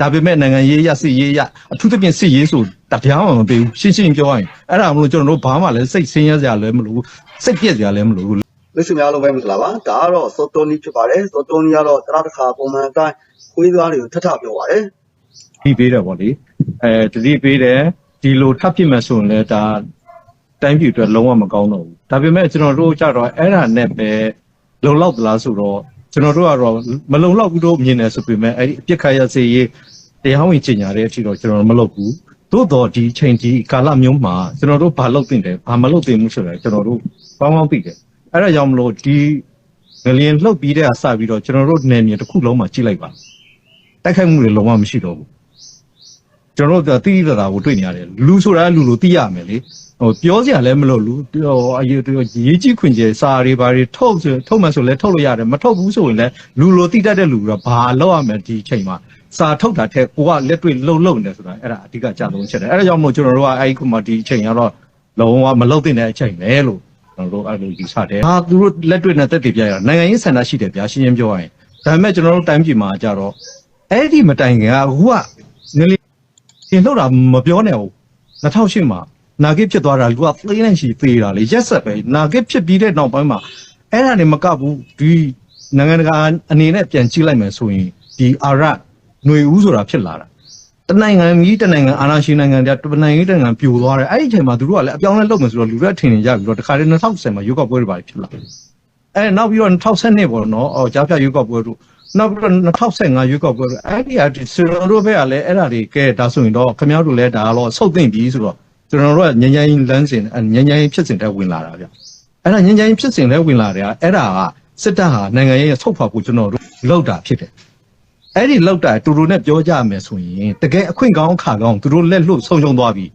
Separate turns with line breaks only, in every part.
ဒါပေမဲ့နိုင်ငံရေးရစစ်ရေးရအထူးသဖြင့်စစ်ရေးဆိုတပြားမှမပေးဘူးရှင်းရှင်းပြောရရင်အဲ့ဒါမလို့ကျွန်တော်တို့ဘာမှလည်းစိတ်ဆင်းရဲစရာလည်းမလိုဘူးစိတ်ပြက်စရာလည်းမလိုဘူး
မိတ်ဆွေများအားလုံးပဲမင်္ဂလာပါဒါကတော့စောတိုနီဖြစ်ပါတယ်စောတိုနီကတော့တရတစ်ခါပုံမှန်အတိုင်းခွေးသွားတွေကိုထထပြောပါတယ်
ဒီပေးတယ်ပေါ့လေအဲတတိပေးတယ်ဒီလိုထပ်ဖြစ်မှဆိုရင်လည်းဒါတိုင်းပြည်အတွက်လုံးဝမကောင်းတော့ဘူးဒါပေမဲ့ကျွန်တော်တို့ကြတော့အဲ့ဒါနဲ့ပဲလုံလောက်သလားဆိုတော့ ကျွန်တော်တို့ကတော့မလုံလောက်ဘူးလို့မြင်တယ်ဆိုပေမဲ့အဲ့ဒီအပြစ်ခတ်ရစေရေးတရားဝင်ကြီးညာတဲ့အထိတော့ကျွန်တော်တို့မလုပ်ဘူးသို့တော့ဒီချိန်ဒီကာလမျိုးမှာကျွန်တော်တို့ဘာလုပ်တင်တယ်ဘာမလုပ်တင်ဘူးဆိုတော့ကျွန်တော်တို့ပေါင်းပေါင်းသိတယ်အဲ့ဒါကြောင့်မလို့ဒီငလျင်လှုပ်ပြီးတဲ့အစပြီးတော့ကျွန်တော်တို့နယ်မြေတစ်ခုလုံးမှာကြည့်လိုက်ပါတိုက်ခိုက်မှုတွေလုံးဝမရှိတော့ဘူးကျွန်တော်တို့ကတိတိကျကျကိုတွေ့နေရတယ်လူဆိုတာလူလိုသိရမယ်လေ ဟိုပြောစရာလည်းမလိုလူဟိုအရေးရေးကြီးခွင်ကျဲစာတွေဘာတွေထုတ်ဆိုထုတ်မှဆိုလဲထုတ်လို့ရတယ်မထုတ်ဘူးဆိုရင်လည်းလူလိုသိတတ်တဲ့လူကဘာလောက်ရမယ်ဒီချိန်မှာစာထုတ်တာထက်ကိုကလက်တွေ့လှုပ်လှုပ်နေဆိုတာအဲ့ဒါအဓိကကြဆုံးချက်တယ်အဲ့ဒါကြောင့်မို့ကျွန်တော်တို့ကအဲ့ဒီခုမှဒီချိန်ကတော့လုံးဝမလှုပ်တဲ့အချိန်ပဲလို့ကျွန်တော်တို့အဲ့လိုယူဆတယ်ဟာသူတို့လက်တွေ့နဲ့တက်တည်ပြရနိုင်ငံရေးဆန္ဒရှိတယ်ဗျာရှင်းရှင်းပြောရရင်ဒါပေမဲ့ကျွန်တော်တို့တိုင်းပြည်မှာကြတော့အဲ့ဒီမတိုင်ခင်ကအခုကနည်းတင်လှုပ်တာမပြောနဲ့ဘူး2008မှာ နာဂစ်ဖြစ်သွားတာလူကသိနေရှိသေးတာလေရက်ဆက်ပဲနာဂစ်ဖြစ်ပြီးတဲ့နောက်ပိုင်းမှာအဲ့ဒါနေမကဘူးဒီနိုင်ငံတကာအနေနဲ့ပြန်ကြည့်လိုက်မယ်ဆိုရင်ဒီအာရຫນွေဦးဆိုတာဖြစ်လာတာတနိုင်ငံကြီးတနိုင်ငံအာဏာရှင်နိုင်ငံတနိုင်ငံကြီးတနိုင်ငံပြိုသွားတယ်အဲ့ဒီအချိန်မှာသူတို့ကလည်းအပြောင်းအလဲလုပ်မယ်ဆိုတော့လူတွေထင်နေကြပြီးတော့တခါတည်း2010မှာရွေးကောက်ပွဲတွေပါဖြစ်လာတယ်အဲနောက်ပြီးတော့2012ပေါ့နော်အော်ကြားဖြတ်ရွေးကောက်ပွဲတို့နောက်ပြီးတော့2015ရွေးကောက်ပွဲတို့အဲ့ဒီအတီစကျွန်တော်တို့ဘက်ကလည်းအဲ့ဒါတွေကဲဒါဆိုရင်တော့ခင်ဗျားတို့လည်းဒါကတော့ဆုတ်သိမ့်ပြီဆိုတော့ ကျွန်တော်တို့ကညဉ့်ညဉ့်လမ်းစဉ်ညဉ့်ညဉ့်ဖြစ်စဉ်တက်ဝင်လာတာဗျအဲ့ဒါညဉ့်ညဉ့်ဖြစ်စဉ်လည်းဝင်လာတယ်အဲ့ဒါကစစ်တပ်ဟာနိုင်ငံရေးဆုတ်ဖော်ဖို့ကျွန်တော်တို့လောက်တာဖြစ်တယ်အဲ့ဒီလောက်တာတူတူနဲ့ပြောကြမယ်ဆိုရင်တကယ်အခွင့်ကောင်းခါကောင်းသူတို့လက်လွတ်ဆုံးရှုံးသွားပြီ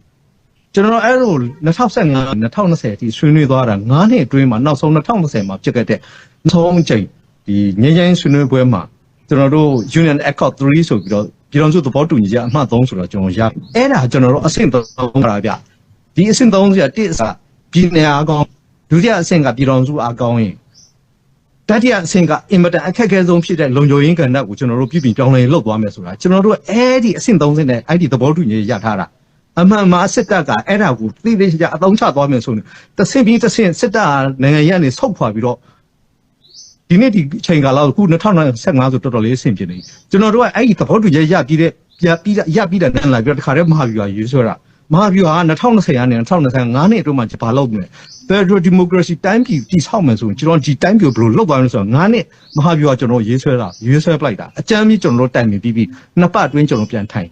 ကျွန်တော်အဲ့လို2015 2020အထိဆွေးနွေးသွားတာ9နှစ်အတွင်းမှာနောက်ဆုံး2020မှာဖြစ်ခဲ့တဲ့သုံးချိန်ဒီငញ្ញင်းဆွေးနွေးပွဲမှာကျွန်တော်တို့ Union Accord 3ဆိုပြီးတော့ ပြည်တော်စုသဘောတူညီချက်အမှတ်3ဆိုတော့ကျွန်တော်ရအဲ့ဒါကျွန်တော်တို့အဆင့်3ပါဗျဒီအဆင့်3ဆိုရတစ်အစပြည်နယ်အကောင်ဒုတိယအဆင့်ကပြည်တော်စုအကောင်ရင်တတိယအဆင့်ကအင်မတန်အခက်အခဲဆုံးဖြစ်တဲ့လုံခြုံရေးကဏ္ဍကိုကျွန်တော်တို့ပြည်ပြင်ပြောင်းလဲလုပ်သွားမယ်ဆိုတာကျွန်တော်တို့အဲ့ဒီအဆင့်3ဆင့်နဲ့အဲ့ဒီသဘောတူညီရထားတာအမှန်မှာစစ်တပ်ကအဲ့ဒါကိုသိသိချာချာအသုံးချသွားမယ်ဆိုရင်တစ်ဆင့်ပြီးတစ်ဆင့်စစ်တပ်ကနိုင်ငံရေးကနေဆုတ်ခွာပြီးတော့ ဒီနေ့ဒီအချိန်ကာလအခု2025ဆိုတော်တော်လေးအဆင်ပြေနေပြီကျွန်တော်တို့ကအဲ့ဒီသဘောတူညီရပြီးတဲ့ရပြီးရပြီးတဲ့နဲ့လာပြီးတော့တခါတည်းမဟာဗျူဟာရေးဆွဲတာမဟာဗျူဟာက2020ကနေ2025နှစ်အတွင်းမှာဘာလုပ်မလဲ Federal Democracy တိုင်းပြည်တည်ဆောက်မယ်ဆိုရင်ကျွန်တော်ဒီတိုင်းပြည်ကိုဘယ်လိုလုပ်သွားမလဲဆိုတော့9နှစ်မဟာဗျူဟာကျွန်တော်ရေးဆွဲတာရေးဆွဲပလိုက်တာအကြမ်းကြီးကျွန်တော်တို့တိုင်ပင်ပြီးပြီးနှစ်ပတ်အတွင်းကျွန်တော်ပြန်ထိုင်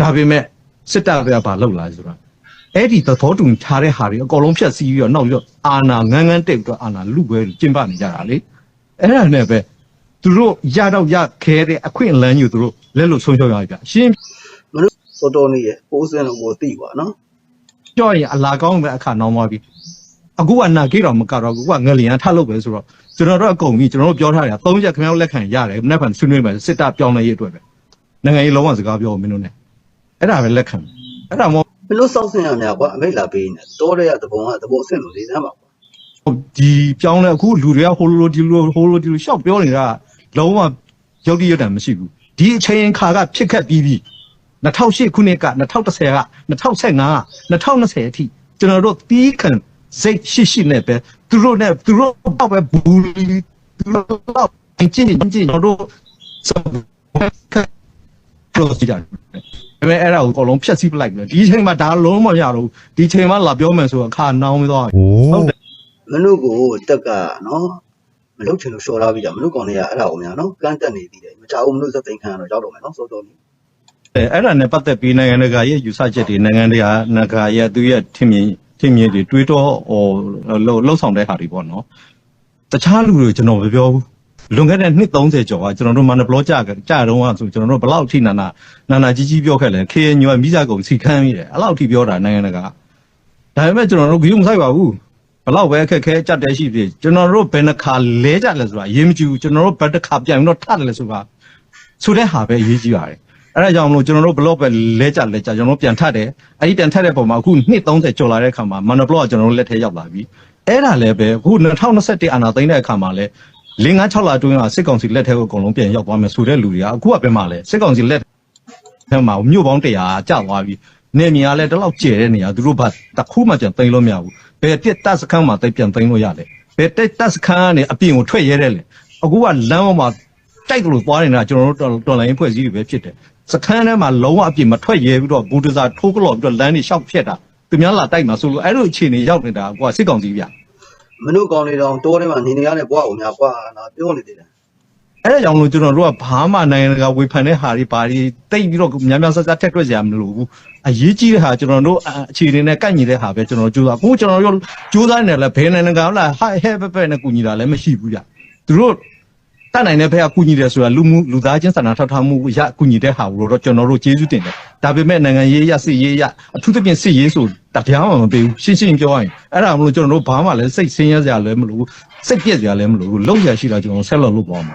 ဒါပေမဲ့စစ်တပ်ကဘာလုပ်လာလဲဆိုတော့ အဲ့ဒီသဘောတူထားတဲ့ဟာတွေအကုန်လုံးဖြတ်စည်းပြီးတော့နောက်ပြီးတော့အာဏာငန်းငန်းတိတ်ပြီးတော့အာဏာလူပွဲကျင်းပနေကြတာလေအဲ့ဒါနဲ့ပဲသူတို့ရတော့ရခဲတဲ့အခွင့်အလမ်းကြီးကိုသူတို့လက်လို့ဆုံးရှုံးရပြီဗျရှင်း
မလို့စောတိုနီရဲ့ပိုးစင်းလို့ကိုသိပါနော်
ပြောရင်အလာကောင်းတဲ့အခါနောင်သွားပြီအခုကနာကေတော့မကတော့အခုကငလျင်ထလုပ်ပဲဆိုတော့ကျွန်တော်တို့အကုန်ကြီးကျွန်တော်တို့ပြောထားတယ်သုံးချက်ခင်ဗျားတို့လက်ခံရတယ်မနေ့ကဆွေးနွေးမယ်စစ်တပ်ပြောင်းလဲရေးအတွက်ပဲနိုင်ငံရေးလုံးဝစကားပြောမင်းတို့ ਨੇ အဲ့ဒါပဲလက်ခံ အဲ့ဒါမို့
ဘလို့စောက်ဆင်းရများကွာအမိတ်လာပေးနေတောတဲ့ကသဘုံကသဘုံအဆင့်လို့လေးစမ်းပါကွာ
ဒီပြောင်းလဲအခုလူတွေကဟိုလိုဒီလိုဟိုလိုဒီလိုရှောက်ပြောနေတာလုံးဝယောဂီရတ္တမရှိဘူးဒီအချိန်ခါကဖြစ်ခက်ပြီးပြီ2008ခုနှစ်က2010က2015က2020အထိကျွန်တော်တို့တီးခံစိတ်ရှိရှိနဲ့ပဲသူတို့နဲ့သူတို့တော့ပဲဘူးသူတို့တော့အင်းချင်းချင်းကျွန်တော်တို့စကပရိုစီ ဒါဒါပေမဲ့အဲ့ဒါကိုအကုန်လုံးဖျက်ဆီးပလိုက်တယ်ဒီအချိန်မှာဒါလုံးမရတော့ဘူးဒီအချိန်မှာလာပြောမယ်ဆိုတော့အခါနောင်းသွားပြီဟုတ်တယ်
မလို့ကိုတက်ကနော်မလုပ်ချင်လို့ရှော်လာပြီးကြမလို့ကောင်တွေကအဲ့ဒါကိုများနော်ကန့်တက်နေသေးတယ်မကြောက်ဘူးမလို့စက်သိမ်းခံရတော့ရောက်တော့မယ်နော်စောတိုနီ
အဲအဲ့ဒါနဲ့ပတ်သက်ပြီးနိုင်ငံတကာရဲ့ယူဆချက်တွေနိုင်ငံတကာနိုင်ငံရဲ့သူရဲ့ထင်မြင်ထင်မြင်တွေတွေးတော့ဟိုလှုပ်လှုပ်ဆောင်တဲ့ဟာတွေပေါ့နော်တခြားလူတွေကျွန်တော်မပြောဘူး လွန်ခဲ့တဲ့နှစ်30ကျော်ကကျွန်တော်တို့မန္တဘလော့ကြကြတော့ကဆိုကျွန်တော်တို့ဘယ်လောက်ထိနာနာနာနာကြီးကြီးပြောခဲ့လဲခေညွမိစားကုန်စီခမ်းပြီးတယ်အဲ့လောက်ထိပြောတာနိုင်ငံတကာဒါပေမဲ့ကျွန်တော်တို့ဂရုမစိုက်ပါဘူးဘလောက်ပဲအခက်ခဲကြက်တဲရှိပြီကျွန်တော်တို့ဘယ်နှခါလဲကြလဲဆိုတာအရေးမကြီးဘူးကျွန်တော်တို့ဘယ်တစ်ခါပြန်ပြီးတော့ထတယ်လဲဆိုတာဆိုတဲ့ဟာပဲအရေးကြီးပါတယ်အဲ့ဒါကြောင့်မလို့ကျွန်တော်တို့ဘလော့ပဲလဲကြလဲကြကျွန်တော်တို့ပြန်ထပ်တယ်အဲ့ဒီပြန်ထပ်တဲ့ပုံမှာအခုနှစ်30ကျော်လာတဲ့အခါမှာမန်နဘလော့ကကျွန်တော်တို့လက်ထဲရောက်လာပြီအဲ့ဒါလည်းပဲအခု2021အာနာသိန်းတဲ့အခါမှာလည်း လင်းငါ6လအတွင်းကစစ်ကောင်စီလက်ထက်ကိုအကုန်လုံးပြန်ရောက်သွားမယ်ဆိုတဲ့လူတွေကအခုကပြန်มาလဲစစ်ကောင်စီလက်ထက်မှာမြို့ပေါင်း100ကျသွားပြီနေမြေကလည်းတလောက်ကျဲတဲ့နေရာသူတို့ဘာတစ်ခုမှပြန်သိမ်းလို့မရဘူးဘယ်တက်တက်စခန်းမှာတိတ်ပြန်သိမ်းလို့ရလဲဘယ်တက်တက်စခန်းကနေအပြင်ကိုထွက်ရဲတယ်လေအခုကလမ်းပေါ်မှာတိုက်လို့သွားနေတာကျွန်တော်တို့တော်လိုင်းဖွဲ့စည်းတွေပဲဖြစ်တယ်စခန်းထဲမှာလုံးဝအပြင်မထွက်ရဲပြီးတော့ဘူဒဇာထိုးကလော်ပြီးတော့လမ်းတွေရှောက်ဖြတ်တာသူများလာတိုက်မှာဆိုလို့အဲ့လိုအခြေအနေရောက်နေတာကွာစစ်ကောင်စီဗျ
မနှုတ်ကောင်းနေတော့တိုးထဲမှာနေနေရတဲ့ဘွားအောင်များကွာနော်ပြောနေသေးတယ်
အဲ့ဒါကြောင့်မလို့ကျွန်တော်တို့ကဘာမှနိုင်ငံတကာဝေဖန်တဲ့ဟာတွေဘာတွေတိတ်ပြီးတော့များများဆဆထက်တွက်ကြရမလို့ဘူးအရေးကြီးတဲ့ဟာကျွန်တော်တို့အခြေအနေနဲ့ကိုက်ညီတဲ့ဟာပဲကျွန်တော်ကြိုးစားအခုကျွန်တော်တို့ကြိုးစားနေတယ်လဲဘယ်နိုင်ငံကလားဟဲ့ဟဲ့ပဲပဲနဲ့ကူညီတာလည်းမရှိဘူးကြသူတို့တတ်နိုင်တဲ့ဘက်ကကူညီတယ်ဆိုတာလူမှုလူသားချင်းစာနာထောက်ထားမှုရကူညီတဲ့ဟာကိုတော့ကျွန်တော်တို့ကျေးဇူးတင်တယ်ဒါပေမဲ့နိုင်ငံရေးရစစ်ရေးရအထူးသဖြင့်စစ်ရေးဆို တပြားမှမပေးဘူးရှင်းရှင်းပြောရရင်အဲ့ဒါမလို့ကျွန်တော်တို့ဘာမှလည်းစိတ်ဆင်းရဲစရာလည်းမလိုဘူးစိတ်ပြက်စရာလည်းမလိုဘူးလုံးရရှိတာကျွန်တော်ဆက်လုပ်လို့ပေါ့မှာ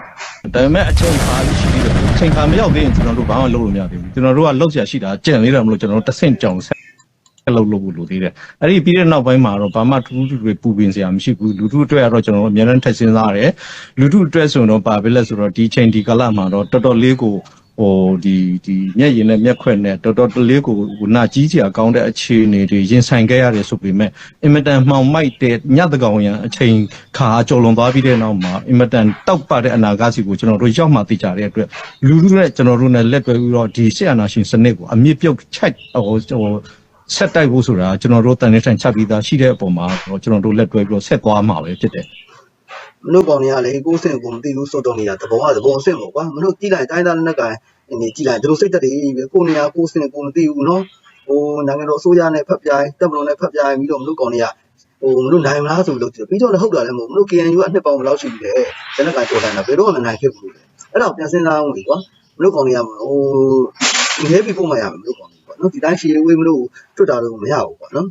ဒါပေမဲ့အချိန်ခါလေးရှိသေးတယ်အချိန်ခါမရောက်သေးရင်ကျွန်တော်တို့ဘာမှလုပ်လို့မရသေးဘူးကျွန်တော်တို့ကလောက်ရရှိတာကြံသေးတယ်မလို့ကျွန်တော်တို့တစ်ဆင့်ကြောင်ဆက်လုပ်လို့လို့သေးတယ်အဲ့ဒီပြီးတဲ့နောက်ပိုင်းမှာတော့ဘာမှထူးထူးတွေပူပင်စရာမရှိဘူးလူထုအတွက်ကတော့ကျွန်တော်တို့အများအားထက်စဉ်းစားရတယ်လူထုအတွက်ဆိုတော့ပါပဲလဲဆိုတော့ဒီချိန်ဒီကာလမှာတော့တော်တော်လေးကို ဟိုဒီဒီမျက်ရည်နဲ့မျက်ခွက်နဲ့တော်တော်လေးကိုဟိုနာကြီးစရာကောင်းတဲ့အခြေအနေတွေရင်ဆိုင်ခဲ့ရတယ်ဆိုပေမဲ့အင်မတန်မှောင်မိုက်တဲ့ညတကောင်ရန်အချိန်ခါကြော်လွန်သွားပြီးတဲ့နောက်မှာအင်မတန်တောက်ပတဲ့အနာဂတ်စီကိုကျွန်တော်တို့ရောက်မှသိကြတဲ့အတွက်လူလူနဲ့ကျွန်တော်တို့နဲ့လက်တွဲပြီးတော့ဒီစစ်အာဏာရှင်စနစ်ကိုအမြင့်ပြုတ်ချက်ဟိုဟိုဆက်တိုက်ဖို့ဆိုတာကျွန်တော်တို့တန်နေထိုင်ချက်ပြီးသားရှိတဲ့အပေါ်မှာတော့ကျွန်တော်တို့လက်တွဲပြီးတော့ဆက်သွားမှာပဲဖြစ်တယ်
မနှုတ်ကောင်းနေရလေကိုယ်စင်ကိုမသိဘူးစိုးတော့နေတာတဘောကတဘောအဆင့်ပေါ့ကွာမနှုတ်ကြည့်လိုက်တိုင်းသားနဲ့ကနေကြည့်လိုက်သူတို့စိတ်သက်တွေပဲကိုနေရကိုယ်စင်ကိုမသိဘူးနော်ဟိုနိုင်ငံတော်အစိုးရနဲ့ဖက်ပြိုင်တပ်မတော်နဲ့ဖက်ပြိုင်ပြီးတော့မနှုတ်ကောင်းနေရဟိုမနှုတ်နိုင်မလားဆိုလို့ပြီးတော့လည်းဟုတ်တာလည်းမဟုတ်မနှုတ် KNU အနှစ်ပေါင်းဘယ်လောက်ရှိပြီလဲဇနကကြော်တိုင်းတာဘယ်တော့မှနိုင်ခဲ့ဘူးလေအဲ့တော့ပြန်စဉ်းစားအောင်လေကွာမနှုတ်ကောင်းနေရဟိုဒီလေးပြီးပို့မှရမယ်မနှုတ်ကောင်းနေကွာနော်ဒီတိုင်းရှည်ဝေးမလို့ထွတ်တာတော့မရဘူးကွာနော်